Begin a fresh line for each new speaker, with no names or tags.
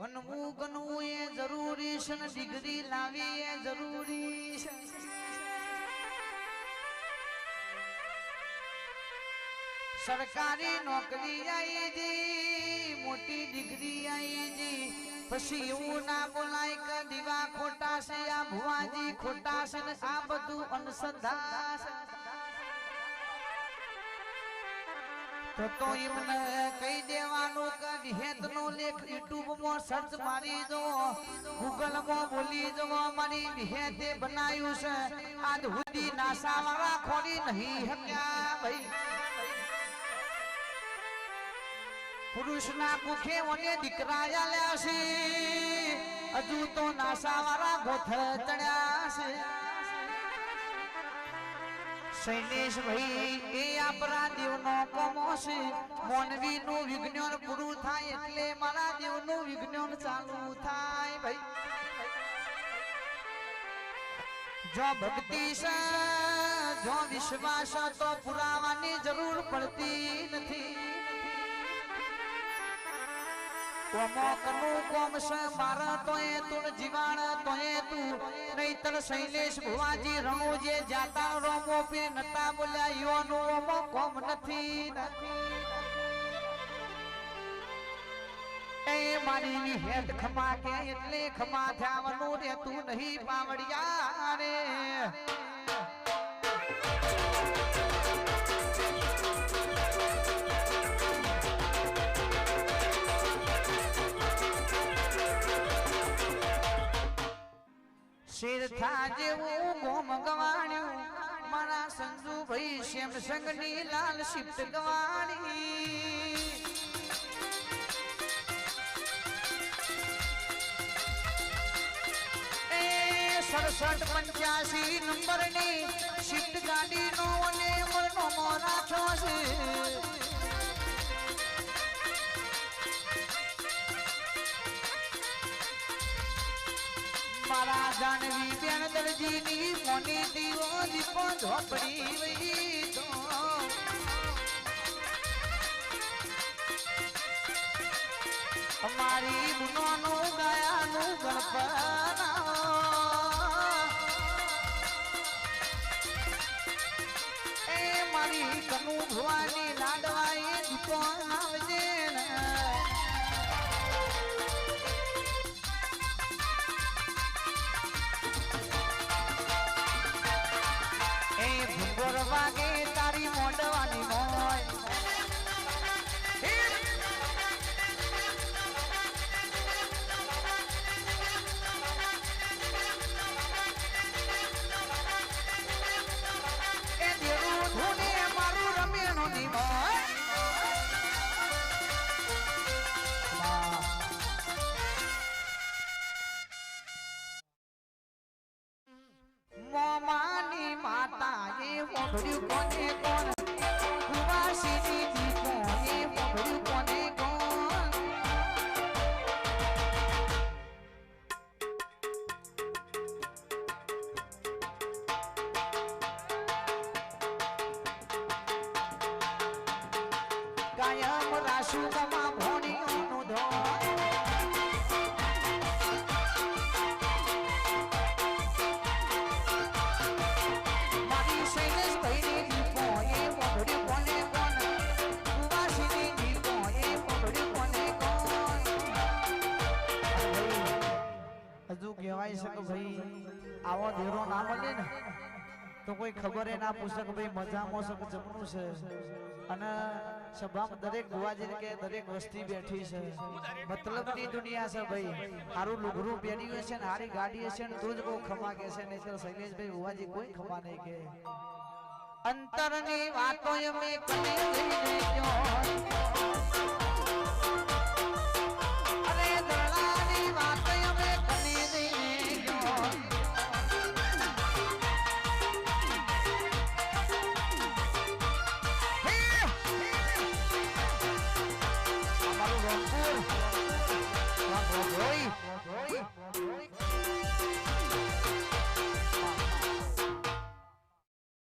ગણવું એ જરૂરી છે ને ડિગ્રી લાવી એ જરૂરી. છે સરકારી નોકરી આવી જી મોટી ડિગ્રી આવી જી પછી એવું ના બોલાય કે દીવા ખોટા છે આ ભુવાજી ખોટા છે ને આ બધું છે તો એમને કહી દેવાનું કે વિહેત નો લેખ યુટ્યુબમાં સર્ચ મારી દો. ગૂગલમાં બોલી દો મારી વિહેતે બનાવ્યું છે. આજ સુધી નાસા વાળા ખોરી નહીં હક્યા ભાઈ. પુરુષના કુખે ઓને દીકરા આલ્યા છે. હજુ તો નાસા વાળા ગોથ ચડ્યા છે. શૈલેષ ભાઈ, એ આપણા દેવનો કોમો છે. મોનવી નું વિજ્ઞાન પૂરું થાય એટલે મારા દેવનું વિજ્ઞાન ચાલુ થાય ભાઈ. જો ભક્તિ છે, જો વિશ્વાસ તો પુરાવાની જરૂર પડતી નથી. કોમો કનું કોમ છે મારા તો જીવાણ, તોય તું નહીતર શૈલેષ ભુવાજી રણુજે જાતા રોમો પે નતા બોલ્યા કોમ નથી મારી વિહેત ખમા કે એટલે ખમા થયાવાનું રે તું નહીં, પાવડિયા શેર થા જેવું ગોમ ગવાણ્યું. મારા સંજુ ભાઈ સેમસંગની લાલ શિફ્ટ ગવાણી. સડસઠ પંચ્યાસી નંબરની શિફ્ટ ગાડી નો અને મરનો મોરાખો છે. મારા જાનવી બેન દરજીની મોની દીવો દીપો ઝોપડી વહી તો અમારી બુનોનું ગયાનું ગણપના એ મારી કનુ ભવાની લાડવાઈ દીપો એ ભૂંગોર વાગે તારી મોડવાની મોય ઓઢડ્યું કોને કોણ? કાયમ રાશુ કમા છે કે આવો ધીરો ના મળે ને, તો કોઈ ખબર ના પૂછે કે ભાઈ, મજામાં છે જમણું છે? અને સભામાં દરેક ગુવાજી કે દરેક વસ્તી બેઠી છે. મતલબની દુનિયા છે ભાઈ. સારું લુગરું પહેર્યું છે ને સારી ગાડી હશે ને, તું જ બહુ ખમા કે છે. નહીં શૈલેષભાઈ ગુવાજી કોઈ ખમા નહીં કે. અંતરની વાતો અમે કને Oh, boy.